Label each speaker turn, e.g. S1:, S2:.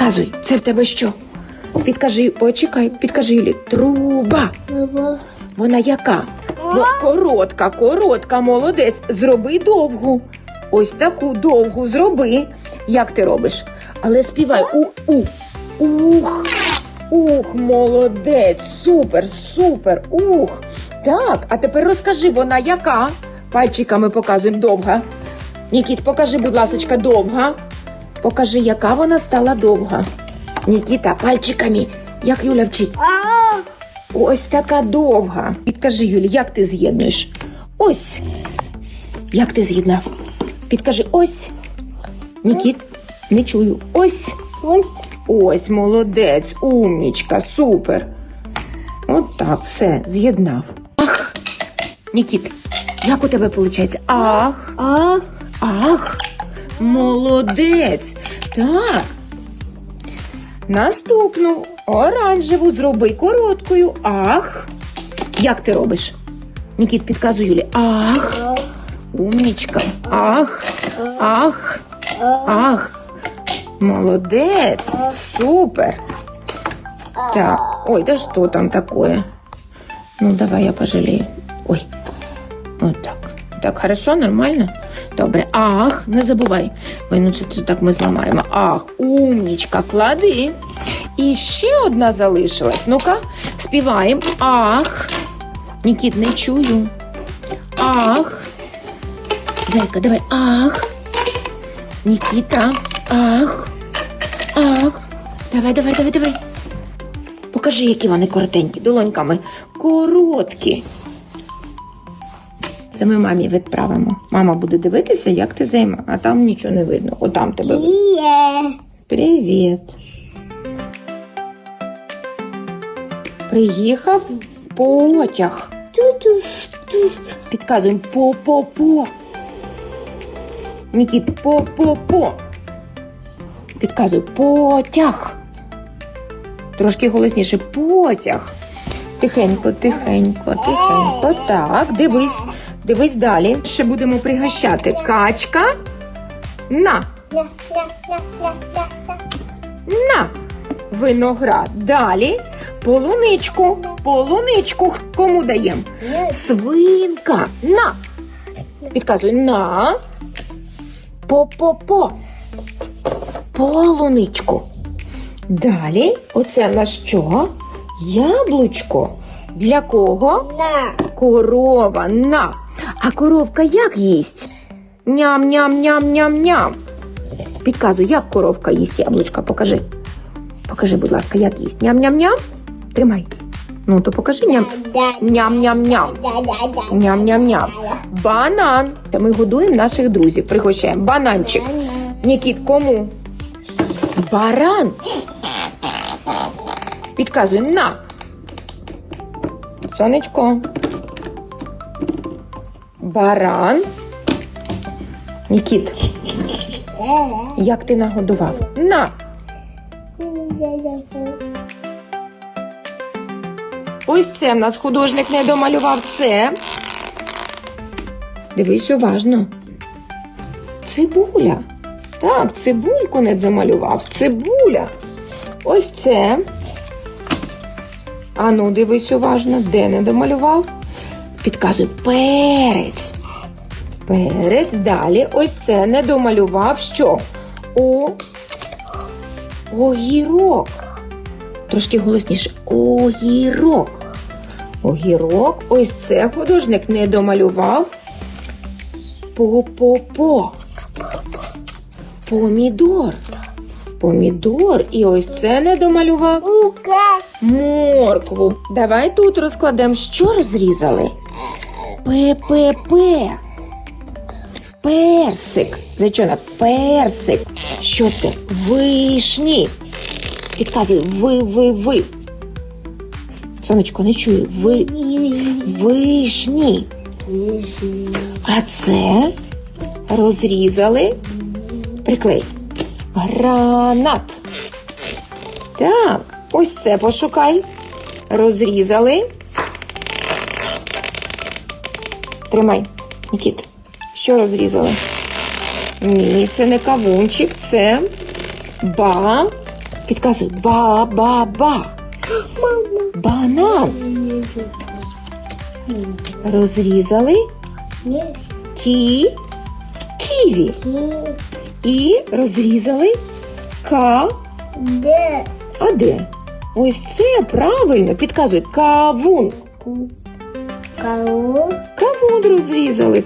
S1: Підказуй, це в тебе що? Підкажи, почекай, підкажи Юлі. Труба. Вона яка? Ну, коротка, коротка, молодець. Зроби довгу. Ось таку довгу зроби. Як ти робиш? Але співай у-у. Ух. Ух, молодець, супер, супер, ух. Так, а тепер розкажи, вона яка? Пальчиками показуємо довга. Нікіт, покажи, будь ласочка, довга. Покажи, яка вона стала довга. Нікіта, пальчиками, як Юля вчить. Ось така довга. Підкажи, Юлі, як ти з'єднуєш? Ось. Як ти з'єднав? Підкажи ось. Нікіт, не чую. Ось.
S2: Ось.
S1: Ось, молодець, умнічка, супер. От так, все, з'єднав. Ах. Нікіт, як у тебе виходить? Ах,
S2: Ах.
S1: ах. Молодець. Так. Наступну оранжеву зроби короткою. Ах. Як ти робиш? Нікіт, підказуй Юлі. Ах. Умнічка. Ах. Ах. Ах. Молодець. Супер. Так. Ой, да что там такое? Ну, давай я пожалею. Ой. Вот так. Так, хорошо, нормально? Добре. Ах, не забувай. Ой, ну це, це так ми зламаємо. Ах, умнічка, клади. І ще одна залишилась. Ну-ка, співаємо. Ах. Нікіт, не чую. Ах. Дай-ка, давай. Ах. Нікіта. Ах. Ах. Давай, давай, давай, давай. Покажи, які вони коротенькі, долоньками. Короткі. Це ми мамі відправимо. Мама буде дивитися, як ти займа, а там нічого не видно. Отам тебе.
S2: Є.
S1: Привіт. Приїхав потяг. Підказуємо по-по-по. Нікіт, по-по-по. Підказуй потяг. Трошки голосніше потяг. Тихенько, тихенько, тихенько. Так, дивись, дивись далі. Ще будемо пригощати. Качка. На,
S2: На.
S1: Виноград. Далі. Полуничку. Полуничку. Кому даємо? Свинка. На. Підказуй на. По-по-по. Полуничку. Далі, оце в нас що? Яблучко. Для кого?
S2: На.
S1: Корова. На. А коровка як їсть? Ням-ням-ням-ням-ням. Підказуй, як коровка їсть яблучка, покажи. Покажи, будь ласка, як їсть. Ням-ням-ням? Тримай. Ну, то покажи ням. Ням-ням-ням. Ням-ням-ням. Банан. Це ми годуємо наших друзів. Пригощаємо. Бананчик. Нікіт, кому? Баран. Підказуй на. Сонечко. Баран. Нікіт, як ти нагодував? На. Ось це в нас художник не домалював це. Дивись уважно. Цибуля. Так, цибульку не домалював. Цибуля. Ось це. Ану, дивись уважно, де не домалював. Підказуй перець. Перець. Далі. Ось це не домалював. Що? О. Огірок. Трошки голосніше. Огірок. Огірок. Ось це художник не домалював. По-по-по. Помідор. Помідор. І ось це не домалював. Моркву. Давай тут розкладемо, що розрізали. П-п-п. Персик. Зайчона, персик. Що це? Вишні. Підказуй, ви, ви, ви. Сонечко, не чую. Ви, вишні. А це розрізали. Приклей. Гранат. Так, ось це пошукай. Розрізали. Тримай, Нікіт. Що розрізали? Ні, це не кавунчик, це ба. Підказуй. Ба-ба-ба. Банан. Розрізали кі. Ківі.
S2: Кі.
S1: І розрізали ка.
S2: Де.
S1: А де? Ось це правильно. Підказуй. Кавун.
S2: Кау.
S1: Кавун розрізали.